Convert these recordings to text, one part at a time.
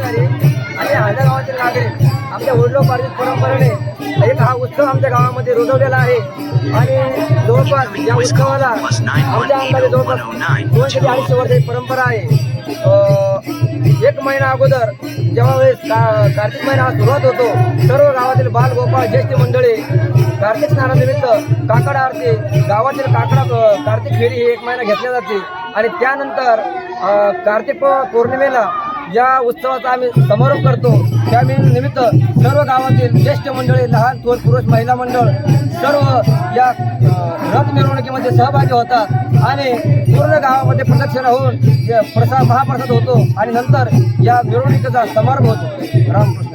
असणारे आणि हजार गावातील नागरिक आमच्या वडिलोपार्जित परंपरेने एक हा उत्सव आमच्या गावामध्ये रुजवलेला आहे. आणि जवळपास या उत्सवाला आमच्या अंदाजे जवळपास दोनशे ते अडीचशे वर्ष परंपरा आहे. एक महिना अगोदर जेव्हा वेळेस का कार्तिक महिना हा सुरुवात होतो सर्व गावातील बाल गोपाळ ज्येष्ठ मंडळी कार्तिक स्नानानिमित्त काकड आरती गावातील काकडा कार्तिक फेरी ही एक महिना घेतल्या जाते. आणि त्यानंतर कार्तिक पौर्णिमेला या उत्सवाचा आम्ही समारोप करतो. त्या निमित्त सर्व गावातील ज्येष्ठ मंडळी लहान थोर पुरुष महिला मंडळ सर्व या रथ मिरवणुकीमध्ये सहभागी होतात. आणि पूर्ण गावामध्ये प्रदक्षिणा होऊन या प्रसाद महाप्रसाद होतो आणि नंतर या मिरवणुकीचा समारंभ होतो. रामकृष्ण.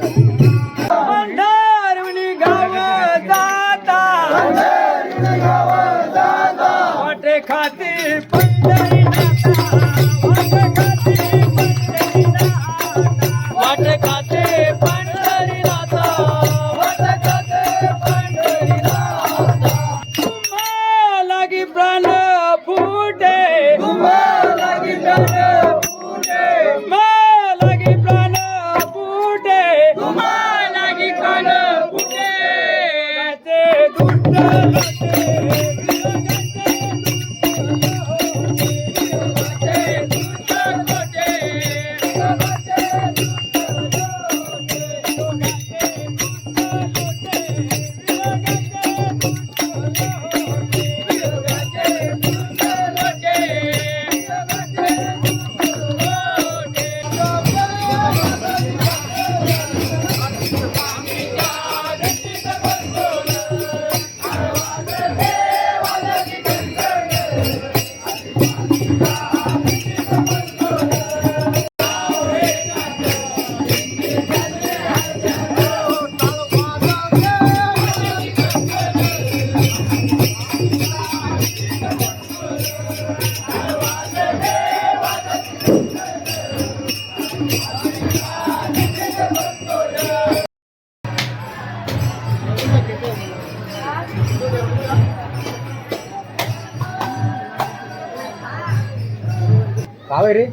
রে?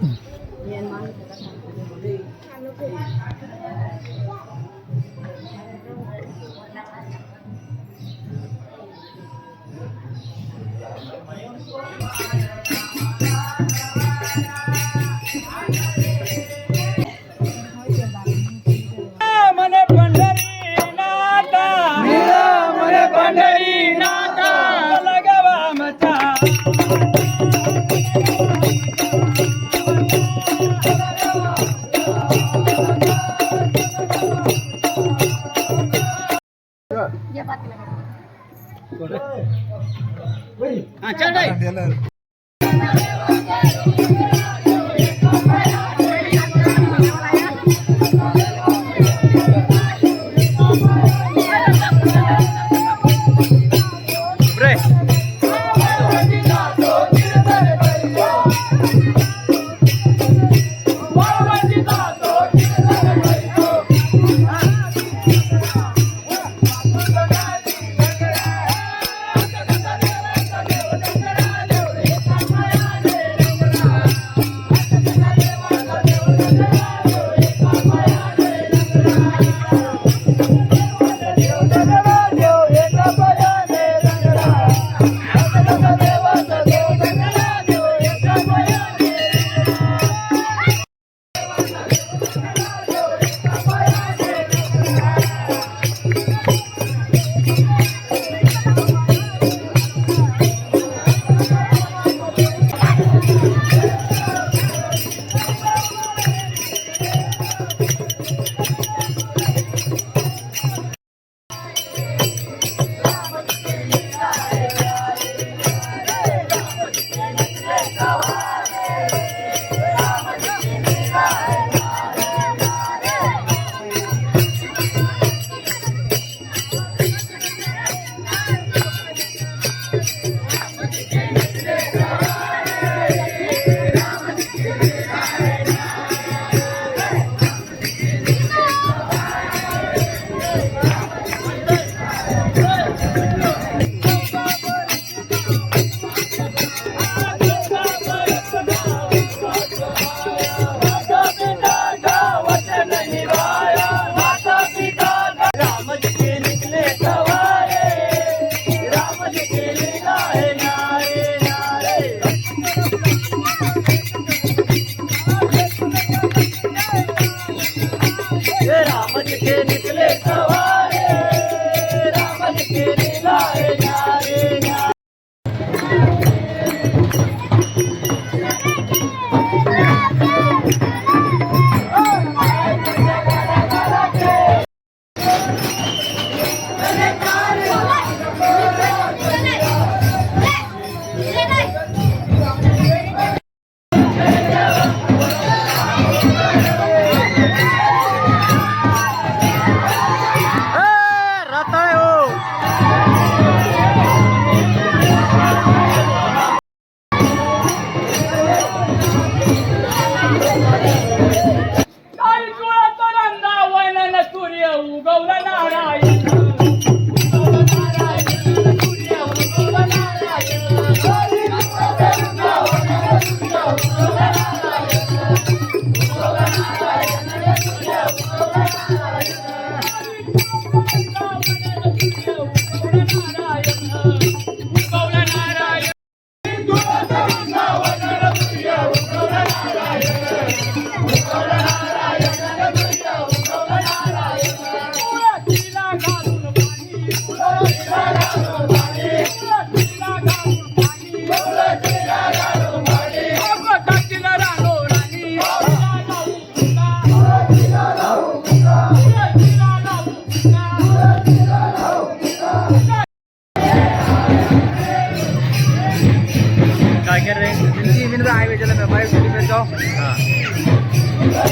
Máy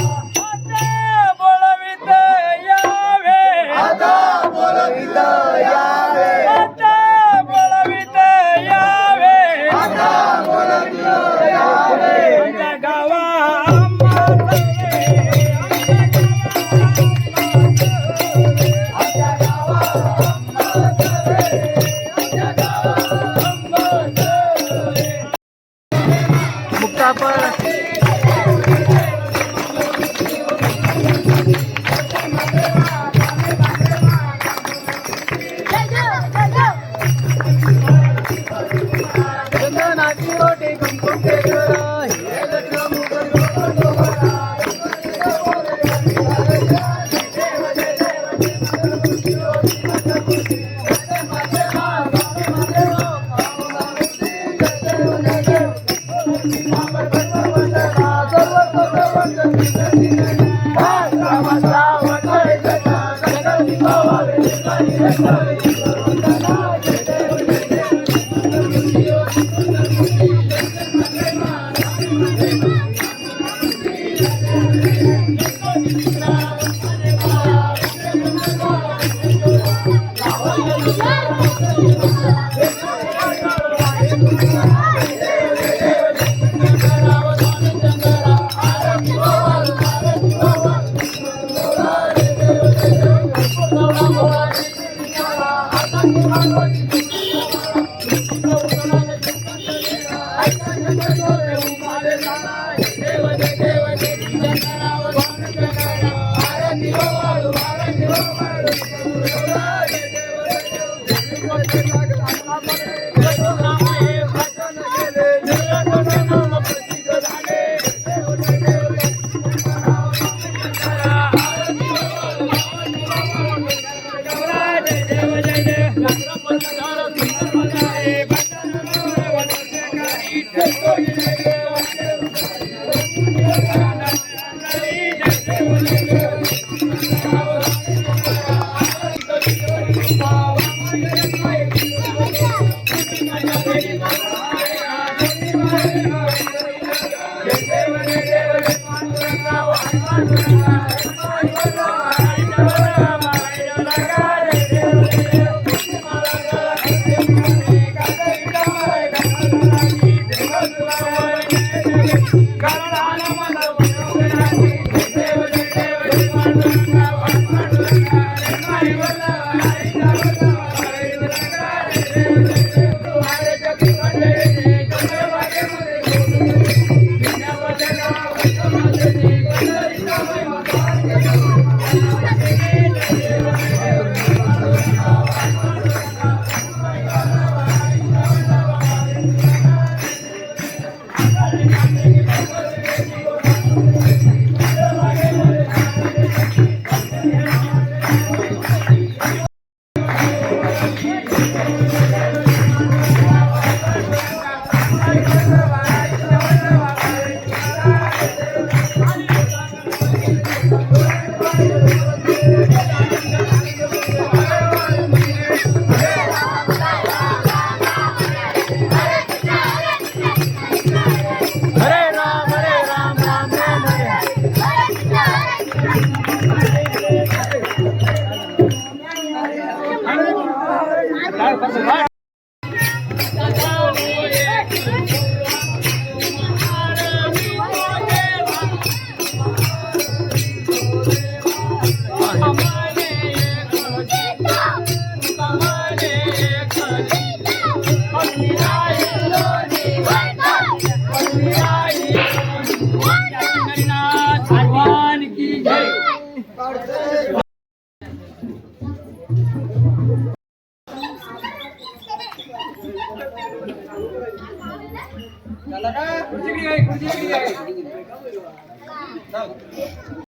của Yeah.